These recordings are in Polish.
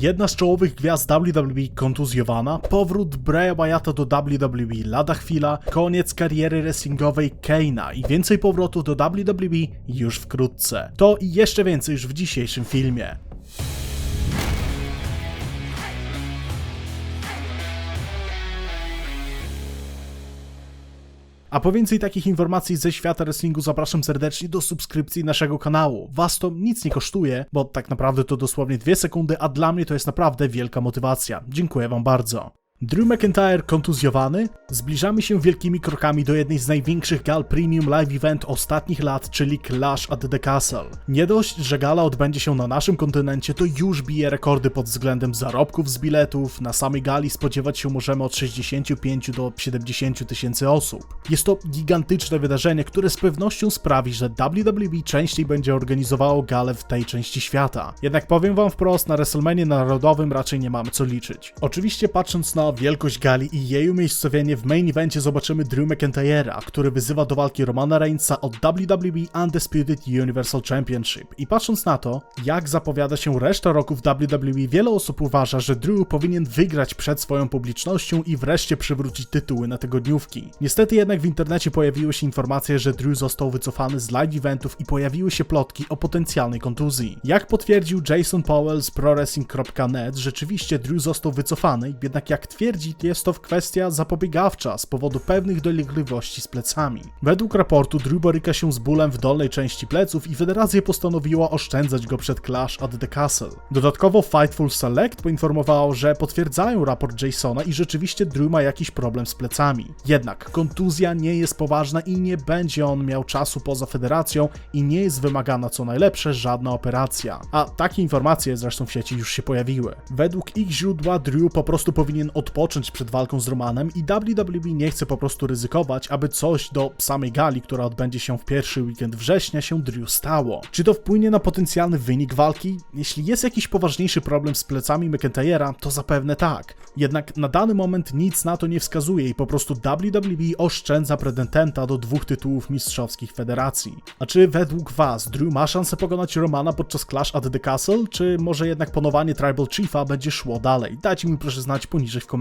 Jedna z czołowych gwiazd WWE kontuzjowana, powrót Bray Wyatta do WWE lada chwila, koniec kariery wrestlingowej Kane'a i więcej powrotów do WWE już wkrótce. To i jeszcze więcej już w dzisiejszym filmie. A po więcej takich informacji ze świata wrestlingu zapraszam serdecznie do subskrypcji naszego kanału. Was to nic nie kosztuje, bo tak naprawdę to dosłownie dwie sekundy, a dla mnie to jest naprawdę wielka motywacja. Dziękuję wam bardzo. Drew McIntyre kontuzjowany? Zbliżamy się wielkimi krokami do jednej z największych gal premium live event ostatnich lat, czyli Clash at the Castle. Nie dość, że gala odbędzie się na naszym kontynencie, to już bije rekordy pod względem zarobków z biletów. Na samej gali spodziewać się możemy od 65 do 70 tysięcy osób. Jest to gigantyczne wydarzenie, które z pewnością sprawi, że WWE częściej będzie organizowało galę w tej części świata. Jednak powiem wam wprost, na WrestleMania narodowym raczej nie mamy co liczyć. Oczywiście patrząc na wielkość gali i jej umiejscowienie w main evencie zobaczymy Drew McIntyre'a, który wyzywa do walki Romana Reignsa o WWE Undisputed Universal Championship. I patrząc na to, jak zapowiada się reszta roku w WWE, wiele osób uważa, że Drew powinien wygrać przed swoją publicznością i wreszcie przywrócić tytuły na tygodniówki. Niestety jednak w internecie pojawiły się informacje, że Drew został wycofany z live eventów i pojawiły się plotki o potencjalnej kontuzji. Jak potwierdził Jason Powell z ProWrestling.net, rzeczywiście Drew został wycofany, jednak jak twierdzi, jest to kwestia zapobiegawcza z powodu pewnych dolegliwości z plecami. Według raportu Drew boryka się z bólem w dolnej części pleców i federacja postanowiła oszczędzać go przed Clash at the Castle. Dodatkowo Fightful Select poinformowało, że potwierdzają raport Jasona i rzeczywiście Drew ma jakiś problem z plecami. Jednak kontuzja nie jest poważna i nie będzie on miał czasu poza federacją i nie jest wymagana co najlepsze żadna operacja. A takie informacje zresztą w sieci już się pojawiły. Według ich źródła Drew po prostu powinien odpocząć przed walką z Romanem i WWE nie chce po prostu ryzykować, aby coś do samej gali, która odbędzie się w pierwszy weekend września, się Drew stało. Czy to wpłynie na potencjalny wynik walki? Jeśli jest jakiś poważniejszy problem z plecami McIntyre'a, to zapewne tak. Jednak na dany moment nic na to nie wskazuje i po prostu WWE oszczędza pretendenta do dwóch tytułów mistrzowskich federacji. A czy według Was Drew ma szansę pokonać Romana podczas Clash at the Castle, czy może jednak panowanie Tribal Chiefa będzie szło dalej? Dajcie mi proszę znać poniżej w komentarzach.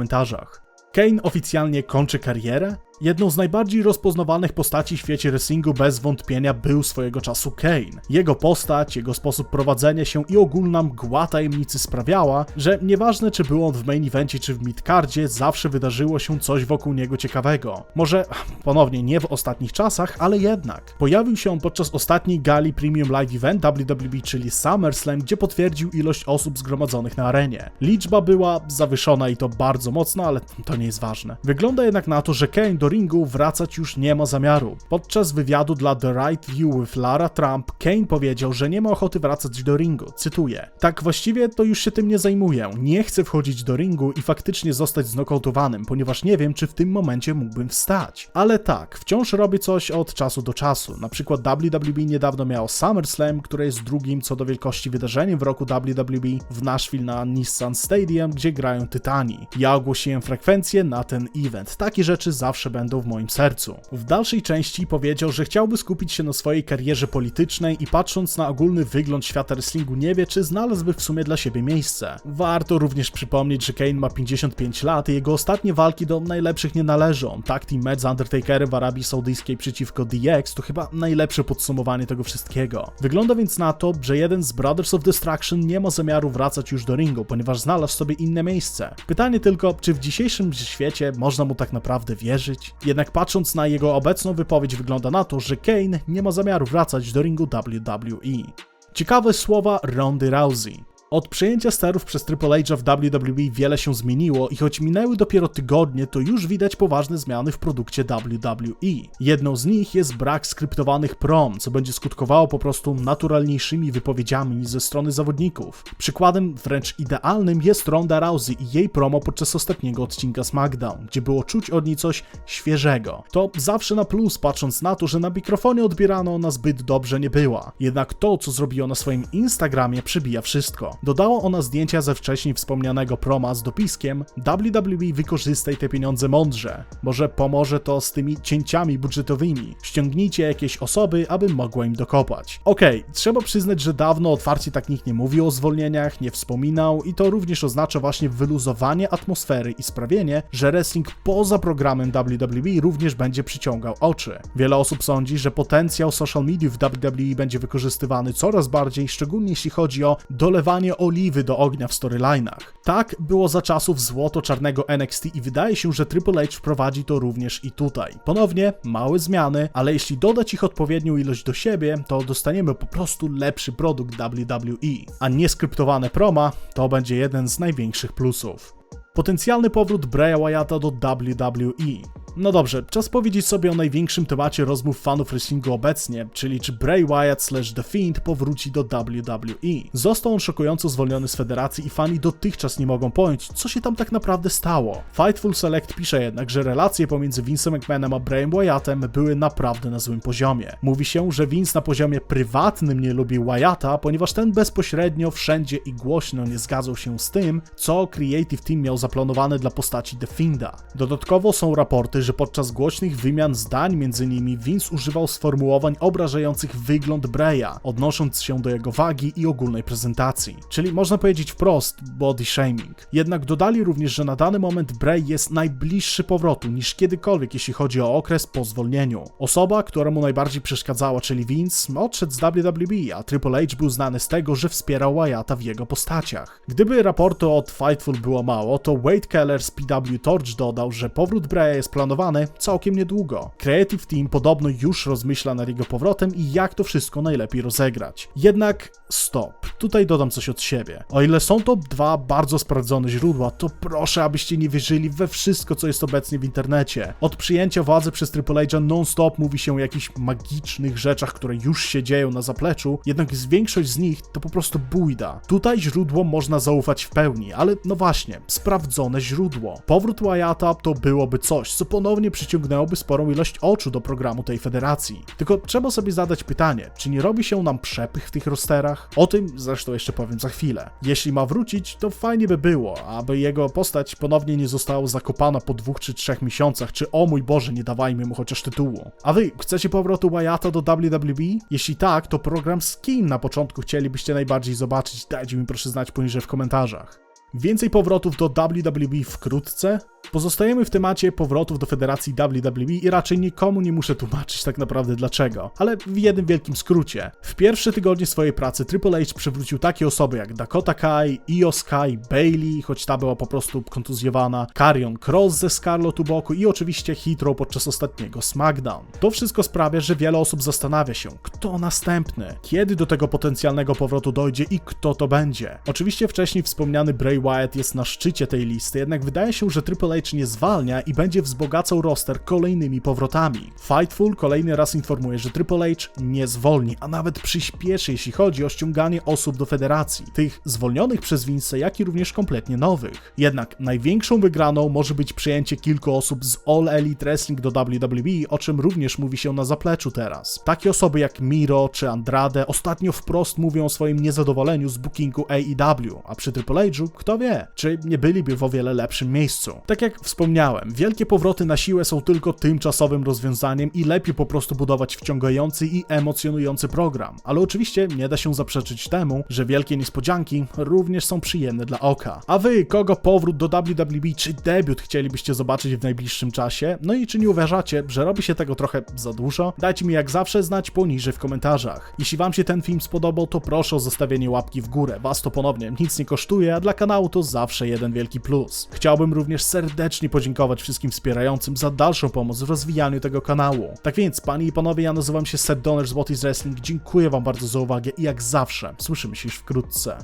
Kane oficjalnie kończy karierę? Jedną z najbardziej rozpoznawanych postaci w świecie wrestlingu bez wątpienia był swojego czasu Kane. Jego postać, jego sposób prowadzenia się i ogólna mgła tajemnicy sprawiała, że nieważne czy był on w main evencie czy w midcardzie, zawsze wydarzyło się coś wokół niego ciekawego. Może ponownie nie w ostatnich czasach, ale jednak. Pojawił się on podczas ostatniej gali Premium Live Event WWE, czyli SummerSlam, gdzie potwierdził ilość osób zgromadzonych na arenie. Liczba była zawyżona i to bardzo mocno, ale to nie jest ważne. Wygląda jednak na to, że Kane do ringu wracać już nie ma zamiaru. Podczas wywiadu dla The Right View with Lara Trump, Kane powiedział, że nie ma ochoty wracać do ringu. Cytuję: Tak właściwie to już się tym nie zajmuję. Nie chcę wchodzić do ringu i faktycznie zostać znokautowanym, ponieważ nie wiem, czy w tym momencie mógłbym wstać. Ale tak, wciąż robię coś od czasu do czasu. Na przykład WWE niedawno miało SummerSlam, które jest drugim co do wielkości wydarzeniem w roku WWE w Nashville na Nissan Stadium, gdzie grają Tytani. Ja ogłosiłem frekwencję na ten event. Takie rzeczy zawsze będą w moim sercu. W dalszej części powiedział, że chciałby skupić się na swojej karierze politycznej i patrząc na ogólny wygląd świata wrestlingu nie wie, czy znalazłby w sumie dla siebie miejsce. Warto również przypomnieć, że Kane ma 55 lat i jego ostatnie walki do najlepszych nie należą. Tag team match z Undertakerem w Arabii Saudyjskiej przeciwko DX to chyba najlepsze podsumowanie tego wszystkiego. Wygląda więc na to, że jeden z Brothers of Destruction nie ma zamiaru wracać już do ringu, ponieważ znalazł sobie inne miejsce. Pytanie tylko, czy w dzisiejszym świecie można mu tak naprawdę wierzyć? Jednak patrząc na jego obecną wypowiedź wygląda na to, że Kane nie ma zamiaru wracać do ringu WWE. Ciekawe słowa Rondy Rousey. Od przejęcia sterów przez Triple H w WWE wiele się zmieniło i choć minęły dopiero tygodnie, to już widać poważne zmiany w produkcie WWE. Jedną z nich jest brak skryptowanych prom, co będzie skutkowało po prostu naturalniejszymi wypowiedziami ze strony zawodników. Przykładem wręcz idealnym jest Ronda Rousey i jej promo podczas ostatniego odcinka SmackDown, gdzie było czuć od niej coś świeżego. To zawsze na plus, patrząc na to, że na mikrofonie odbierano ona zbyt dobrze nie była. Jednak to, co zrobiła na swoim Instagramie, przebija wszystko. Dodała ona zdjęcia ze wcześniej wspomnianego proma z dopiskiem WWE wykorzystaj te pieniądze mądrze. Może pomoże to z tymi cięciami budżetowymi. Ściągnijcie jakieś osoby, aby mogła im dokopać. Okej, trzeba przyznać, że dawno otwarcie tak nikt nie mówił o zwolnieniach, nie wspominał i to również oznacza właśnie wyluzowanie atmosfery i sprawienie, że wrestling poza programem WWE również będzie przyciągał oczy. Wiele osób sądzi, że potencjał social media w WWE będzie wykorzystywany coraz bardziej, szczególnie jeśli chodzi o dolewanie oliwy do ognia w storylinach. Tak było za czasów złoto-czarnego NXT i wydaje się, że Triple H wprowadzi to również i tutaj. Ponownie małe zmiany, ale jeśli dodać ich odpowiednią ilość do siebie, to dostaniemy po prostu lepszy produkt WWE. A nieskryptowane proma to będzie jeden z największych plusów. Potencjalny powrót Braya Wyatta do WWE. No dobrze, czas powiedzieć sobie o największym temacie rozmów fanów wrestlingu obecnie, czyli czy Bray Wyatt slash The Fiend powróci do WWE. Został on szokująco zwolniony z federacji i fani dotychczas nie mogą pojąć, co się tam tak naprawdę stało. Fightful Select pisze jednak, że relacje pomiędzy Vince'em McMahonem a Brayem Wyattem były naprawdę na złym poziomie. Mówi się, że Vince na poziomie prywatnym nie lubił Wyatta, ponieważ ten bezpośrednio, wszędzie i głośno nie zgadzał się z tym, co Creative Team miał zaplanowane dla postaci The Fienda. Dodatkowo są raporty, że podczas głośnych wymian zdań między nimi Vince używał sformułowań obrażających wygląd Breya, odnosząc się do jego wagi i ogólnej prezentacji. Czyli można powiedzieć wprost body shaming. Jednak dodali również, że na dany moment Bray jest najbliższy powrotu niż kiedykolwiek, jeśli chodzi o okres po zwolnieniu. Osoba, która mu najbardziej przeszkadzała, czyli Vince, odszedł z WWE, a Triple H był znany z tego, że wspierał Wyatta w jego postaciach. Gdyby raportu od Fightful było mało, to Wade Keller z PW Torch dodał, że powrót Breya jest planowany całkiem niedługo. Creative Team podobno już rozmyśla nad jego powrotem i jak to wszystko najlepiej rozegrać. Jednak stop. Tutaj dodam coś od siebie. O ile są to dwa bardzo sprawdzone źródła, to proszę, abyście nie wierzyli we wszystko, co jest obecnie w internecie. Od przyjęcia władzy przez Triple H'a non-stop mówi się o jakichś magicznych rzeczach, które już się dzieją na zapleczu, jednak z większość z nich to po prostu bójda. Tutaj źródło można zaufać w pełni, ale no właśnie, sprawdzone źródło. Powrót Wyatta to byłoby coś, co ponownie przyciągnęłoby sporą ilość oczu do programu tej federacji. Tylko trzeba sobie zadać pytanie, czy nie robi się nam przepych w tych rosterach? O tym zresztą jeszcze powiem za chwilę. Jeśli ma wrócić, to fajnie by było, aby jego postać ponownie nie została zakopana po dwóch czy trzech miesiącach, czy o mój Boże, nie dawajmy mu chociaż tytułu. A wy, chcecie powrotu Wyatta do WWE? Jeśli tak, to program z kim na początku chcielibyście najbardziej zobaczyć? Dajcie mi proszę znać poniżej w komentarzach. Więcej powrotów do WWE wkrótce. Pozostajemy w temacie powrotów do Federacji WWE i raczej nikomu nie muszę tłumaczyć tak naprawdę dlaczego, ale w jednym wielkim skrócie. W pierwsze tygodnie swojej pracy Triple H przywrócił takie osoby jak Dakota Kai, Io Sky, Bailey, choć ta była po prostu kontuzjowana, Karrion Cross ze Scarlett u boku i oczywiście Hitro podczas ostatniego SmackDown. To wszystko sprawia, że wiele osób zastanawia się, kto następny, kiedy do tego potencjalnego powrotu dojdzie i kto to będzie. Oczywiście wcześniej wspomniany Bray Wyatt jest na szczycie tej listy, jednak wydaje się, że Triple H nie zwalnia i będzie wzbogacał roster kolejnymi powrotami. Fightful kolejny raz informuje, że Triple H nie zwolni, a nawet przyspieszy, jeśli chodzi o ściąganie osób do federacji, tych zwolnionych przez Vince, jak i również kompletnie nowych. Jednak największą wygraną może być przyjęcie kilku osób z All Elite Wrestling do WWE, o czym również mówi się na zapleczu teraz. Takie osoby jak Miro czy Andrade ostatnio wprost mówią o swoim niezadowoleniu z bookingu AEW, a przy Triple H'u kto wie, czy nie byliby w o wiele lepszym miejscu. Tak jak wspomniałem, wielkie powroty na siłę są tylko tymczasowym rozwiązaniem i lepiej po prostu budować wciągający i emocjonujący program. Ale oczywiście nie da się zaprzeczyć temu, że wielkie niespodzianki również są przyjemne dla oka. A wy, kogo powrót do WWE czy debiut chcielibyście zobaczyć w najbliższym czasie? No i czy nie uważacie, że robi się tego trochę za dużo? Dajcie mi jak zawsze znać poniżej w komentarzach. Jeśli wam się ten film spodobał, to proszę o zostawienie łapki w górę. Was to ponownie nic nie kosztuje, a dla kanału to zawsze jeden wielki plus. Chciałbym również serdecznie podziękować wszystkim wspierającym za dalszą pomoc w rozwijaniu tego kanału. Tak więc, panie i panowie, ja nazywam się Seth z What is Wrestling. Dziękuję wam bardzo za uwagę i jak zawsze słyszymy się już wkrótce.